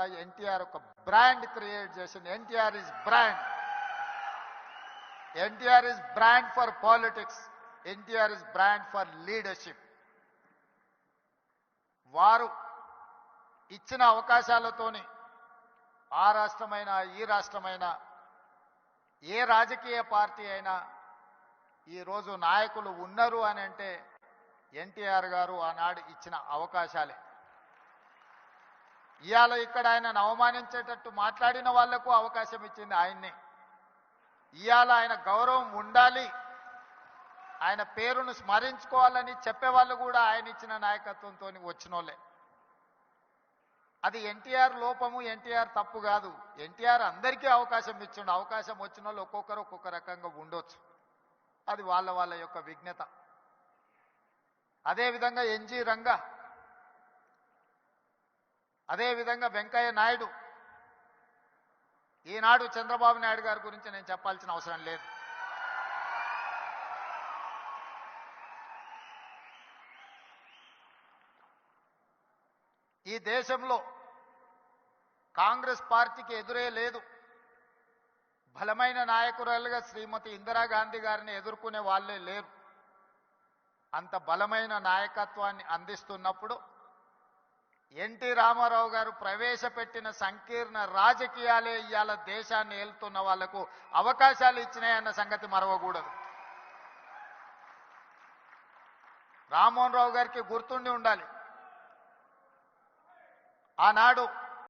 స్థాయి ఎన్టీఆర్ ఒక brand create చేసింది. NTR is brand. NTR is brand for politics. NTR is brand for leadership. వారు ఇచ్చిన అవకాశాలతోని ఆ రాష్ట్రమైనా ఈ రాష్ట్రమైనా ఏ రాజకీయ పార్టీ అయినా ఈరోజు నాయకులు ఉన్నారు అని అంటే ఎన్టీఆర్ గారు ఆనాడు ఇచ్చిన అవకాశాలే. ఇవాళ ఇక్కడ ఆయనను అవమానించేటట్టు మాట్లాడిన వాళ్ళకు అవకాశం ఇచ్చింది ఆయన్నే. ఇవాళ ఆయన గౌరవం ఉండాలి. ఆయన పేరును స్మరించుకోవాలని చెప్పేవాళ్ళు కూడా ఆయన ఇచ్చిన నాయకత్వంతో వచ్చినోళ్ళే. అది ఎన్టీఆర్ లోపము ఎన్టీఆర్ తప్పు కాదు. ఎన్టీఆర్ అందరికీ అవకాశం ఇచ్చిండు. అవకాశం వచ్చిన వాళ్ళు ఒక్కొక్కరు ఒక్కొక్క రకంగా ఉండొచ్చు. అది వాళ్ళ వాళ్ళ యొక్క విజ్ఞత. అదేవిధంగా ఎన్జి రంగా అదేవిధంగా వెంకయ్య నాయుడు. ఈనాడు చంద్రబాబు నాయుడు గారి గురించి నేను చెప్పాల్సిన అవసరం లేదు. ఈ దేశంలో కాంగ్రెస్ పార్టీకి ఎదురే లేదు. బలమైన నాయకురాలుగా శ్రీమతి ఇందిరాగాంధీ గారిని ఎదుర్కొనే వాళ్ళే లేరు. అంత బలమైన నాయకత్వాన్ని అందిస్తున్నప్పుడు ఎన్టీ రామారావు గారు ప్రవేశపెట్టిన సంకీర్ణ రాజకీయాలే ఇవాళ దేశాన్ని ఏలుతున్న వాళ్ళకు అవకాశాలు ఇచ్చినాయన్న సంగతి మరవకూడదు. రామ్మోహన్ రావు గారికి గుర్తుండి ఉండాలి. ఆనాడు